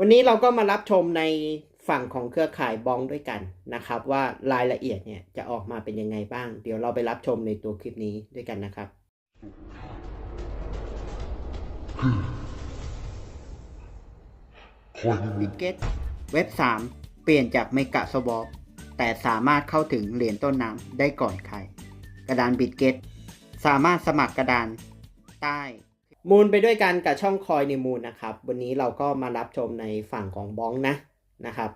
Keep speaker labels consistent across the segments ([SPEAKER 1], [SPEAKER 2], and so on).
[SPEAKER 1] วันนี้เราก็มารับชมในฝั่งของเครือข่ายบองด้วยกันนะครับ ว่ารายละเอียดเนี่ยจะออกมาเป็นยังไงบ้าง เดี๋ยวเราไปรับชมในตัวคลิปนี้ด้วยกันนะครับ บิตเกตเว็บ 3 เปลี่ยนจากเมกะสวอปแต่สามารถเข้าถึงเหรียญต้นน้ำได้ก่อนใคร กระดานบิตเกตสามารถสมัครกระดานใต้ มูลไปด้วยกันกับช่องคอยในมูลนะครับ วันนี้เราก็มารับชมในฝั่งของบ้องนะนะครับ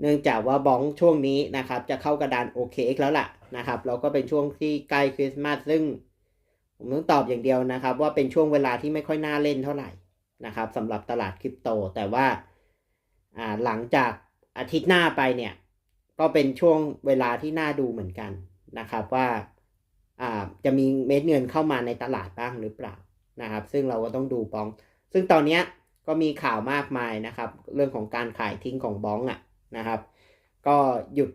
[SPEAKER 1] เนื่องจากว่าบ้องช่วงนี้นะครับ จะเข้ากระดาน OKX แล้วล่ะนะครับ เราก็เป็นช่วงที่ใกล้คริสต์มาสซึ่งผมต้องตอบอย่างเดียวนะครับ ว่าเป็นช่วงเวลาที่ไม่ค่อยน่าเล่นเท่าไหร่นะครับสำหรับตลาดคริปโต แต่ว่าหลังจากอาทิตย์หน้าไปเนี่ย ก็เป็นช่วงเวลาที่น่าดูเหมือนกันนะครับว่าจะมีเม็ดเงินเข้ามาในตลาดบ้างหรือเปล่า นะครับ ซึ่งเราก็ต้องดูบ้อง ซึ่งตอนนี้ก็มีข่าวมากมายนะครับ เรื่องของการขายทิ้งของบ้องอะนะครับ ก็หยุด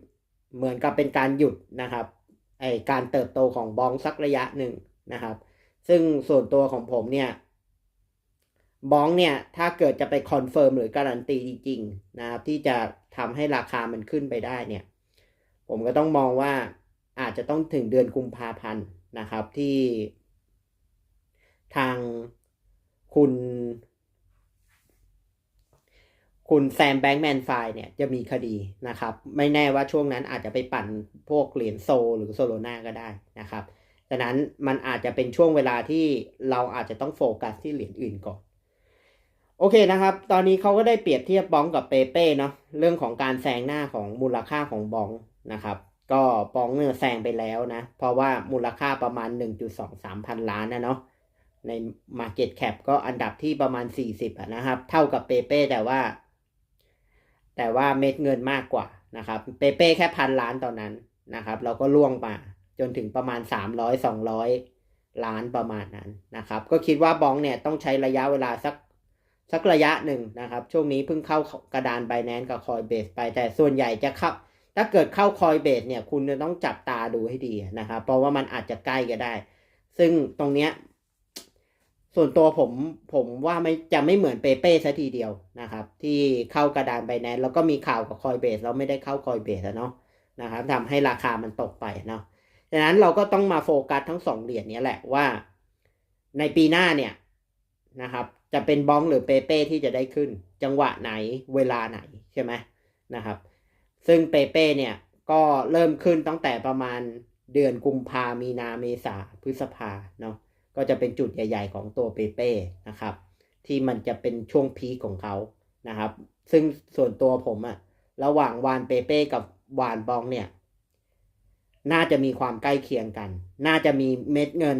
[SPEAKER 1] เหมือนกับเป็นการหยุดนะครับไอการเติบโตของบ้องสักระยะหนึ่งนะครับ ซึ่งส่วนตัวของผมเนี่ยบ้องเนี่ยถ้าเกิดจะไปคอนเฟิร์มหรือการันตีจริงๆนะครับที่จะทำให้ราคามันขึ้นไปได้เนี่ย ผมก็ต้องมองว่าอาจจะต้องถึงเดือนกุมภาพันธ์นะครับที่ ทางคุณ คุณแซมแบงค์แมนไฟเนี่ยจะมีคดีนะครับ ไม่แน่ว่าช่วงนั้นอาจจะไปปั่นพวกเหรียญโซหรือโซโลนาก็ได้นะครับฉะนั้นมันอาจจะเป็นช่วงเวลาที่เราอาจจะต้องโฟกัสที่เหรียญอื่นก่อน โอเคนะครับ ตอนนี้เขาก็ได้เปรียบเทียบบ้องกับเปเป้เนาะเรื่องของการแซงหน้าของมูลค่าของบ้องนะครับก็บ้องเนี่ยแซงไปแล้วนะ เพราะว่ามูลค่าประมาณ 1.23 พันล้านนะเนาะ ใน Market Cap ก็อันดับที่ประมาณ 40นะครับ เท่ากับเปเป้แต่ว่า แต่ว่าเม็ดเงินมากกว่านะครับ เปเป้แค่พันล้านตอนนั้นนะครับ เราก็ล่วงมาจนถึงประมาณ 300 200 ล้านประมาณนั้นนะครับ ก็คิดว่าบองเนี่ยต้องใช้ระยะเวลาสักสักระยะหนึ่งนะครับ ช่วงนี้เพิ่งเข้ากระดานไบแนนกับคอยเบสไป แต่ส่วนใหญ่จะเข้าถ้าเกิดเข้าคอยเบสเนี่ยคุณจะต้องจับตาดูให้ดีนะครับ เพราะว่ามันอาจจะใกล้ก็ได้ ซึ่งตรงเนี้ย ส่วนตัวผมผมว่าไม่จะไม่เหมือนเปเป้ซะทีเดียวนะครับ ที่เข้ากระดานไบแนนแล้วก็มีข่าวกับคอยเบสแล้วไม่ได้เข้าคอยเบสเนาะนะครับทำให้ราคามันตกไปเนาะดังนั้นเราก็ต้องมาโฟกัสทั้งสองเหรียญนี้แหละว่าในปีหน้าเนี่ยนะครับจะเป็นบ้องหรือเปเป้ที่จะได้ขึ้น จังหวะไหนเวลาไหนใช่ไหมนะครับ ซึ่งเปเป้เนี่ยก็เริ่มขึ้นตั้งแต่ประมาณเดือนกุมภามีนาเมษาพฤษภาเนาะ ก็จะเป็นจุดใหญ่ ๆ ของตัวเปเป้นะครับ ที่มันจะเป็นช่วงพีคของเขานะครับ ซึ่งส่วนตัวผมอะระหว่างวานเปเป้กับวานบองเนี่ย น่าจะมีความใกล้เคียงกัน น่าจะมีเม็ดเงิน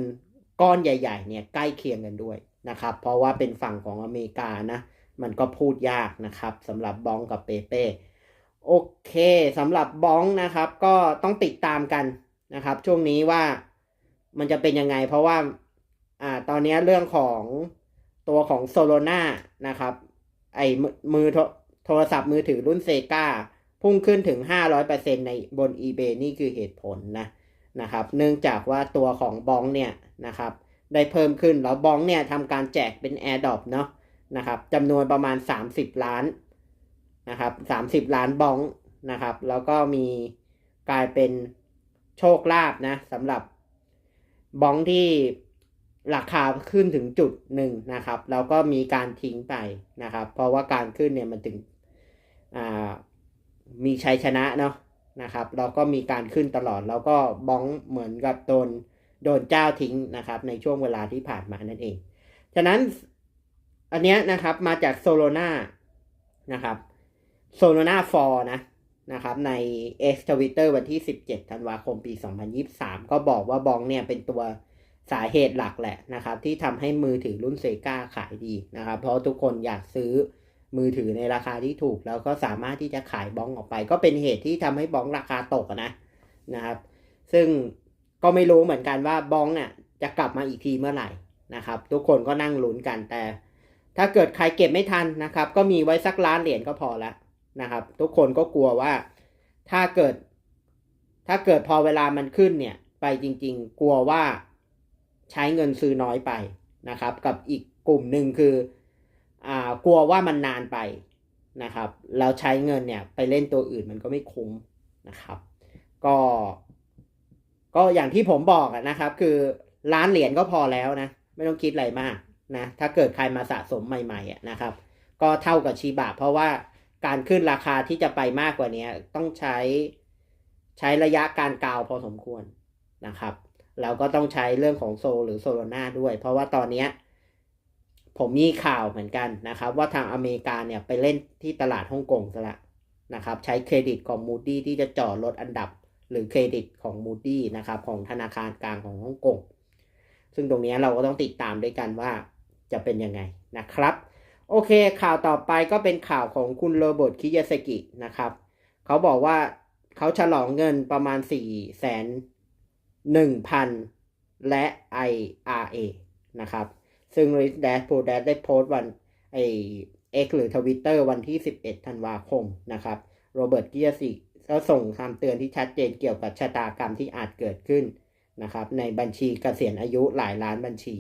[SPEAKER 1] ก้อนใหญ่ ๆ เนี่ยใกล้เคียงกันด้วยนะครับ เพราะว่าเป็นฝั่งของอเมริกานะ มันก็พูดยากนะครับสำหรับบองกับเปเป้โอเคสำหรับบองนะครับ ก็ต้องติดตามกันนะครับ ช่วงนี้ว่ามันจะเป็นยังไงเพราะว่า อ่าตอนนี้เรื่องของตัวของโซโลนานะครับไอ้มือโทรศัพท์มือถือรุ่นเซกาพุ่งขึ้นถึง 500%ในบน eBay นี่คือเหตุผลนะนะครับ เนื่องจากว่าตัวของบองเนี่ยนะครับได้เพิ่มขึ้นแล้วบองเนี่ยทำการแจกเป็น AirDrop เนาะนะครับจำนวนประมาณ 30 ล้านนะครับสามสิบล้านบองนะครับ แล้วก็มีกลายเป็นโชคลาภนะสำหรับบองที่ ราคาขึ้นถึงจุดหนึ่งนะครับ แล้วก็มีการทิ้งไปนะครับ เพราะว่าการขึ้นเนี่ยมันถึงมีชัยชนะเนาะนะครับแล้วก็มีการขึ้นตลอด แล้วก็บ้องเหมือนกับโดนโดนเจ้าทิ้งนะครับ ในช่วงเวลาที่ผ่านมานั่นเอง ฉะนั้นอันเนี้ยนะครับมาจากโซโลนานะครับโซโลนาฟอร์นะนะครับใน X Twitter วันที่ 17 ธันวาคมปี 2023 ก็บอกว่าบองเนี่ยเป็นตัว สาเหตุหลักแหละนะครับ ที่ทำให้มือถือรุ่นเซกาขายดีนะครับ เพราะทุกคนอยากซื้อมือถือในราคาที่ถูก แล้วก็สามารถที่จะขายบ้องออกไป ก็เป็นเหตุที่ทำให้บ้องราคาตกนะนะครับ ซึ่งก็ไม่รู้เหมือนกันว่าบ้องเนี่ยจะกลับมาอีกทีเมื่อไหร่นะครับ ทุกคนก็นั่งลุ้นกันแต่ ถ้าเกิดใครเก็บไม่ทันนะครับ ก็มีไว้สักล้านเหรียญก็พอแล้วนะครับ ทุกคนก็กลัวว่าถ้าเกิด ถ้าเกิดพอเวลามันขึ้นเนี่ย ไปจริง ๆ กลัวว่า ใช้เงินซื้อน้อยไปนะครับ กับอีกกลุ่มหนึ่งคืออ่ากลัวว่ามันนานไปนะครับแล้วใช้เงินเนี่ยไปเล่นตัวอื่นมันก็ไม่คุ้มนะครับ ก็ ก็อย่างที่ผมบอกนะครับ คือล้านเหรียญก็พอแล้วนะ ไม่ต้องคิดอะไรมากนะถ้าเกิดใครมาสะสมใหม่ๆนะครับ ก็เท่ากับชีบะเพราะว่าการขึ้นราคาที่จะไปมากกว่านี้ต้องใช้ใช้ระยะการกาวพอสมควรนะครับ แล้วก็ต้องใช้เรื่องของโซลหรือโซโลนาด้วย เพราะว่าตอนนี้ผมมีข่าวเหมือนกันนะครับ ว่าทางอเมริกาเนี่ยไปเล่นที่ตลาดฮ่องกงซะละนะครับใช้เครดิตของมูดี้ที่จะจ่อลดอันดับ หรือเครดิตของมูดี้นะครับของธนาคารกลางของฮ่องกงซึ่งตรงนี้เราก็ต้องติดตามด้วยกันว่าจะเป็นยังไงนะครับโอเคข่าวต่อไปก็เป็นข่าวของคุณโรเบิร์ตคิยาสกินะครับ เขาบอกว่าเขาฉลองเงินประมาณ4ี่แสน นึ่งพันและ IRA นะครับ ซึ่ง r i c h Dad p o Dad ได้โพสต์วันไอ X หรือ Twitter วันที่ 11 ธันวาคมนะครับ โรเบิร์ตกิยาสิก็ส่งคำเตือนที่ชัดเจนเกี่ยวกับชะตากรรมที่อาจเกิดขึ้นนะครับ ในบัญชีกเกษียณอายุหลายล้านบัญชี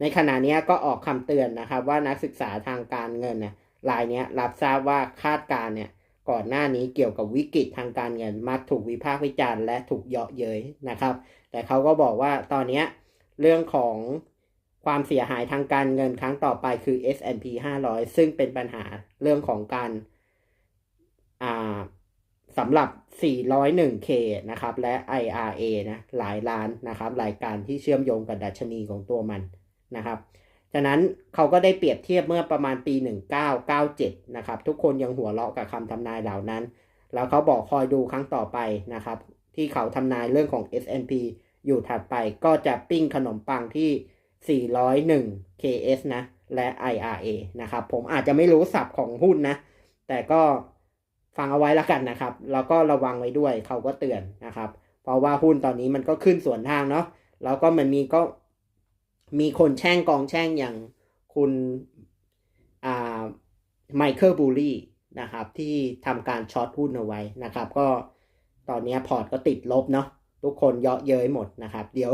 [SPEAKER 1] ในขณะนี้ก็ออกคำเตือนนะครับว่านักศึกษาทางการเงินเนี่ยรายนี้รับทราบว่าคาดการณ์เนี่ยก่อนหน้านี้เกี่ยวกับวิกฤตทางการเงินมักถูกวิพากษ์วิจารณ์และถูกเยาะเย้ยนะครับ แต่เขาก็บอกว่าตอนนี้เรื่องของความเสียหายทางการเงินครั้งต่อไปคือ S&P 500 ซึ่งเป็นปัญหาเรื่องของการาสำหรับ 401K นะครับ และ IRA นะ หลายล้านนะครับ รายการที่เชื่อมโยงกับดัชนีของตัวมันนะครับ ฉะนั้นเขาก็ได้เปรียบเทียบเมื่อประมาณปี 1997 นะครับ ทุกคนยังหัวเราะกับคำทำนายเหล่านั้น แล้วเขาบอกคอยดูครั้งต่อไปนะครับ ที่เขาทำนายเรื่องของ S&P อยู่ถัดไปก็จะปิ้งขนมปังที่ 401 KS นะ และ IRA นะครับ ผมอาจจะไม่รู้ศัพท์ของหุ้นนะ แต่ก็ฟังเอาไว้ล้วกันนะครับ แล้วก็ระวังไว้ด้วยเขาก็เตือนนะครับ เพราะว่าหุ้นตอนนี้มันก็ขึ้นสวนทางเนาะแล้วก็มันมีก็มีคนแช่งกองแช่งอย่างคุณอ่าไมเคิลบูลลี่นะครับ ที่ทำการช็อตหุ้นเอาไว้นะครับ ก็ ตอนนี้พอร์ตก็ติดลบเนาะทุกคนเยาะเย้ยหมดนะครับ เดี๋ยว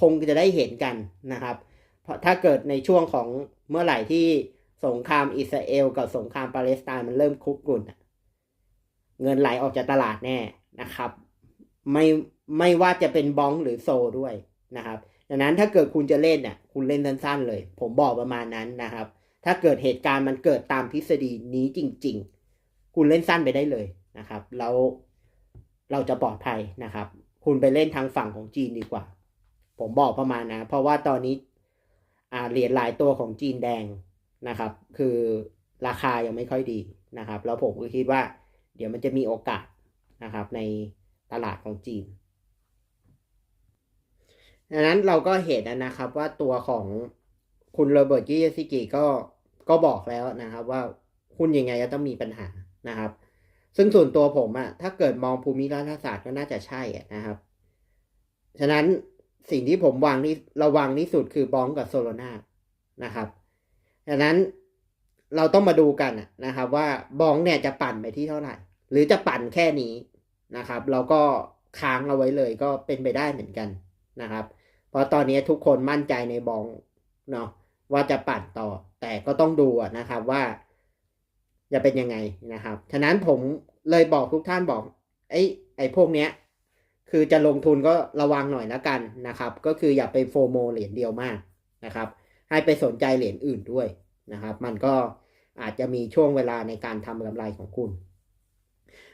[SPEAKER 1] คงจะได้เห็นกันนะครับ เพราะถ้าเกิดในช่วงของเมื่อไหร่ที่สงครามอิสราเอล กับสงครามปาเลสไตน์มันเริ่มคุกรุ่นเงินไหลออกจากตลาดแน่นะครับ ไม่ไม่ว่าจะเป็นบองหรือโซด้วยนะครับดังนั้นถ้าเกิดคุณจะเล่นเนี่ยคุณเล่นสั้นๆเลย ผมบอกประมาณนั้นนะครับ ถ้าเกิดเหตุการณ์มันเกิดตามทฤษฎีนี้จริง ๆ คุณเล่นสั้นไปได้เลยนะครับ แล้ว เราจะปลอดภัยนะครับ คุณไปเล่นทางฝั่งของจีนดีกว่า ผมบอกประมาณนะ เพราะว่าตอนนี้เหรียญหลายตัวของจีนแดงนะครับ คือราคายังไม่ค่อยดีนะครับ แล้วผมก็คิดว่า เดี๋ยวมันจะมีโอกาสนะครับในตลาดของจีนดังนั้นเราก็เห็นนะครับว่าตัวของคุณโรเบิร์ตกิยาซิกิก็ก็บอกแล้วนะครับ ว่าหุ้นยังไงก็ต้องมีปัญหานะครับ ซึ่งส่วนตัวผมอะถ้าเกิดมองภูมิรัฐศาสตร์ก็น่าจะใช่นะครับ ฉะนั้นสิ่งที่ผมวางนี่ระวังที่สุดคือบองกับโซโลนานะครับดังนั้นเราต้องมาดูกันนะครับ ว่าบองเนี่ยจะปั่นไปที่เท่าไหร่ หรือจะปั่นแค่นี้นะครับ เราก็ค้างเอาไว้เลยก็เป็นไปได้เหมือนกันนะครับ เพราะตอนนี้ทุกคนมั่นใจในบองเนาะว่าจะปั่นต่อ แต่ก็ต้องดูนะครับว่า จะเป็นยังไงนะครับ ฉะนั้นผมเลยบอกทุกท่านบอก ไอ้ไอ้พวกเนี้ย คือจะลงทุนก็ระวังหน่อยแล้วกันนะครับ ก็คืออย่าไปโฟโมเหรียญเดียวมากนะครับ ให้ไปสนใจเหรียญอื่นด้วยนะครับ มันก็อาจจะมีช่วงเวลาในการทำกำไรของคุณ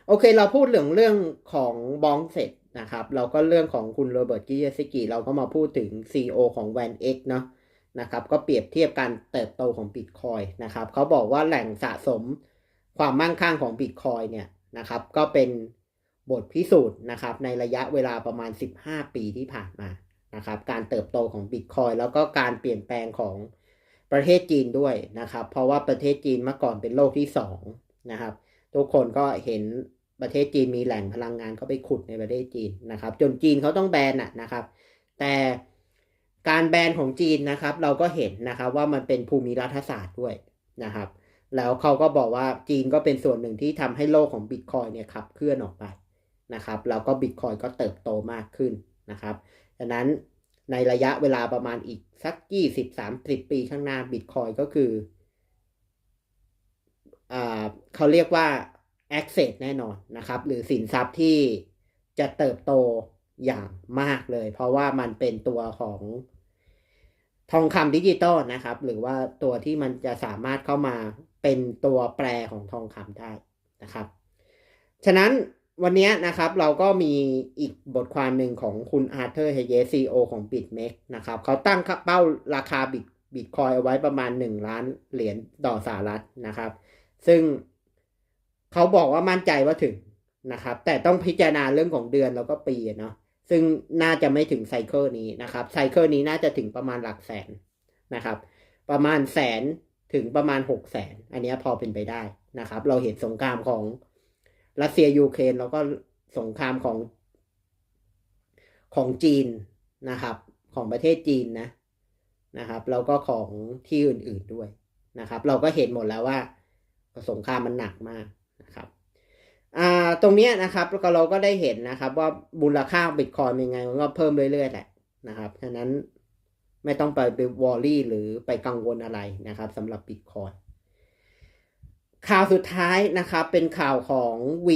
[SPEAKER 1] โอเค เราพูดเรื่องเรื่องของบองเสร็จนะครับ เราก็เรื่องของคุณโรเบิร์ตกิเยาซิกิเราก็มาพูดถึง CEO ของ Van X เนาะนะครับ ก็เปรียบเทียบการเติบโตของ Bitcoin นะครับ เขาบอกว่าแหล่งสะสม ความมั่งคั่งของ Bitcoin เนี่ยนะครับก็เป็นบทพิสูจน์นะครับในระยะเวลาประมาณ 15 ปีที่ผ่านมานะครับการเติบโตของ Bitcoin แล้วก็การเปลี่ยนแปลงของประเทศจีนด้วยนะครับ เพราะว่าประเทศจีนเมื่อก่อนเป็นโลกที่2นะครับทุกคนก็เห็นประเทศจีนมีแหล่งพลังงานเขาไปขุดในประเทศจีนนะครับ จนจีนเขาต้องแบนอะนะครับ แต่การแบนของจีนนะครับ เราก็เห็นนะครับว่ามันเป็นภูมิรัฐศาสตร์ด้วยนะครับ แล้วเขาก็บอกว่าจีนก็เป็นส่วนหนึ่งที่ทำให้โลกของบิตคอยเนี่ยขับเคลื่อนออกไปนะครับ แล้วก็บิตคอยก็เติบโตมากขึ้นนะครับดังนั้นในระยะเวลาประมาณอีกสักยี่สิบสามสิบปีข้างหน้าบิตคอยก็คืออเขาเรียกว่า access แน่นอนนะครับ หรือสินทรัพย์ที่จะเติบโตอย่างมากเลย เพราะว่ามันเป็นตัวของทองคำดิจิตอลนะครับ หรือว่าตัวที่มันจะสามารถเข้ามา เป็นตัวแปรของทองคำได้นะครับ ฉะนั้นวันนี้นะครับเราก็มีอีกบทความหนึ่งของคุณอาร์เธอร์เฮเยซีโอของ BitMEX นะครับเขาตั้งเป้าราคาบิตบิตคอยเอาไว้ประมาณ 1 ล้านเหรียญต่อสหรัฐนะครับ ซึ่งเขาบอกว่ามั่นใจว่าถึงนะครับ แต่ต้องพิจารณาเรื่องของเดือนแล้วก็ปีเนาะซึ่งน่าจะไม่ถึงไซเคิลนี้นะครับไซเคิลนี้น่าจะถึงประมาณหลักแสนนะครับ ประมาณแสน ถึงประมาณหกแสนอันนี้พอเป็นไปได้นะครับ เราเห็นสงครามของรัสเซียยูเครนแล้วก็สงครามของของจีนนะครับ ของประเทศจีนนะนะครับแล้วก็ของที่อื่นๆด้วยนะครับ เราก็เห็นหมดแล้วว่าสงครามมันหนักมากนะครับอ่าตรงนี้นะครับก็เราก็ได้เห็นนะครับว่ามูลค่าบิตคอยเป็นไงมันก็เพิ่มเรื่อยๆแหละนะครับฉะนั้น ไม่ต้องไปไปวอรี่ หรือไปกังวลอะไรนะครับสำหรับบิตคอยข่าวสุดท้ายนะครับเป็นข่าวของ V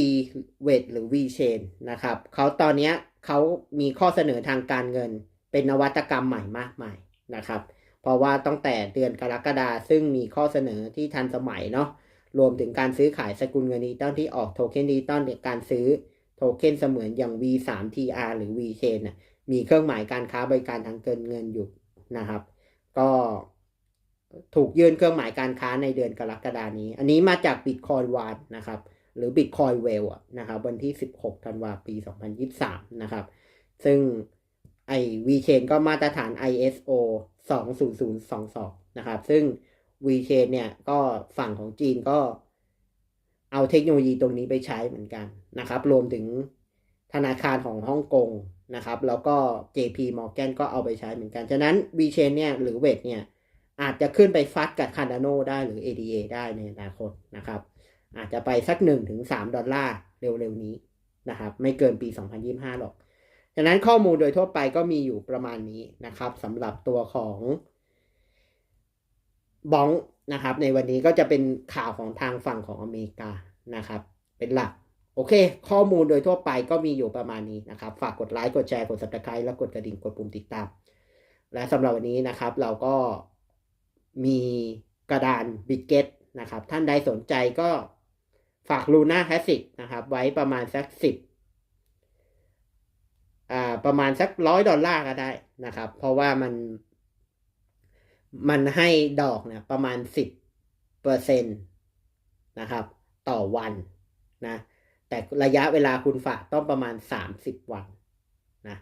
[SPEAKER 1] w e t หรือ V Chain นะครับเขาตอนนี้เขามีข้อเสนอทางการเงิน เป็นนวัตกรรมใหม่มากมายนะครับ เพราะว่าตั้งแต่เดือนกรกฎาซึ่งมีข้อเสนอที่ทันสมัยเนาะรวมถึงการซื้อขายสกุลเงินดิจิตอลที่ออกโทเค็นดิจิตอลในการซื้อโทเค็นเสมือนอย่าง V3TR หรือ VChain นะมีเครื่องหมายการค้าบริการทางเกินเงินอยู่ นะครับ ก็ถูกยื่นเครื่องหมายการค้าในเดือนกรกฎานี้ อันนี้มาจาก Bitcoin One นะครับ หรือ Bitcoin w e l นะครับ วันที่ 16 ธันวาคมปี 2023 นะครับ ซึ่งไอ VChain ก็มาตรฐาน ISO 20022 นะครับ ซึ่ง VChain เนี่ยก็ฝั่งของจีนก็เอาเทคโนโลยีตรงนี้ไปใช้เหมือนกันนะครับ รวมถึงธนาคารของฮ่องกง นะครับ แล้วก็ JP Morgan ก็เอาไปใช้เหมือนกัน ฉะนั้น VChain เนี่ยหรือเวทเนี่ยอาจจะขึ้นไปฟัดกับ Cardano ได้หรือ ADA ได้ในอนาคตนะครับ อาจจะไปสัก1ถึง3ดอลลาร์เร็วๆนี้นะครับ ไม่เกินปี 2025 หรอก ฉะนั้นข้อมูลโดยทั่วไปก็มีอยู่ประมาณนี้นะครับสำหรับตัวของบ้องนะครับ ในวันนี้ก็จะเป็นข่าวของทางฝั่งของอเมริกานะครับ เป็นหลัก โอเค ข้อมูลโดยทั่วไปก็มีอยู่ประมาณนี้นะครับ ฝากกดไลค์ กดแชร์ กด subscribe และกดกระดิ่ง กดปุ่มติดตาม และสำหรับวันนี้นะครับ เราก็มีกระดานบิ g เกตนะครับ ท่านใดสนใจก็ฝากลูน่าแ a สิกนะครับ ไว้ประมาณสักสิบอ่าประมาณสักร้อยดอลลาร์ก็ได้นะครับ เพราะว่ามันมันให้ดอกเนี่ยประมาณสิบเปอร์เซ็นตนะครับ ต่อวันนะ แต่ระยะเวลาคุณฝากต้องประมาณสามสิบวันนะ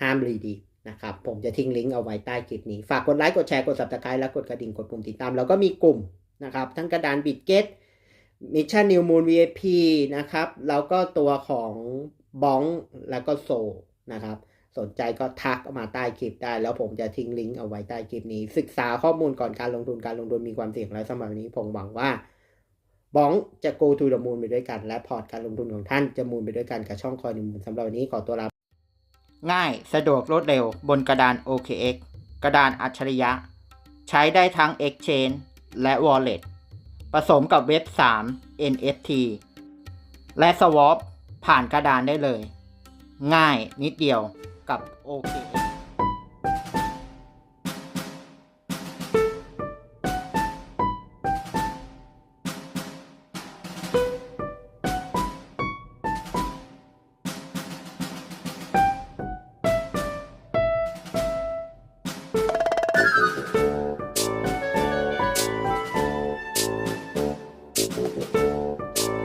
[SPEAKER 1] ห้ามรีดีนะครับ ผมจะทิ้งลิงก์เอาไว้ใต้คลิปนี้ ฝากกดไลค์กดแชร์กด subscribe และกดกระดิ่งกดปุ่มติดตาม แล้วก็มีกลุ่มนะครับ ทั้งกระดานบิดเกตมิชชั่นนิวมูล VIP นะครับ แล้วก็ตัวของบ้องแล้วก็โซนะครับ สนใจก็ทักมาใต้คลิปได้ แล้วผมจะทิ้งลิงก์เอาไว้ใต้คลิปนี้ ศึกษาข้อมูลก่อนการลงทุนการลงทุนมีความเสี่ยงและสำหรับนี้ผมหวังว่า บ้องจะ go to the moon ไปด้วยกัน และพอร์ตการลงทุนของท่านจะมูลไปด้วยกันกับช่องคอยนิมูลสำหรับวันนี้ขอตัวลาง่ายสะดวกรวดเร็วบนกระดาน OKX กระดานอัจฉริยะ ใช้ได้ทั้ง Exchange และ Wallet ผสมกับเว็บ 3 NFT และ Swap ผ่านกระดานได้เลย ง่ายนิดเดียวกับ OKX Thank you.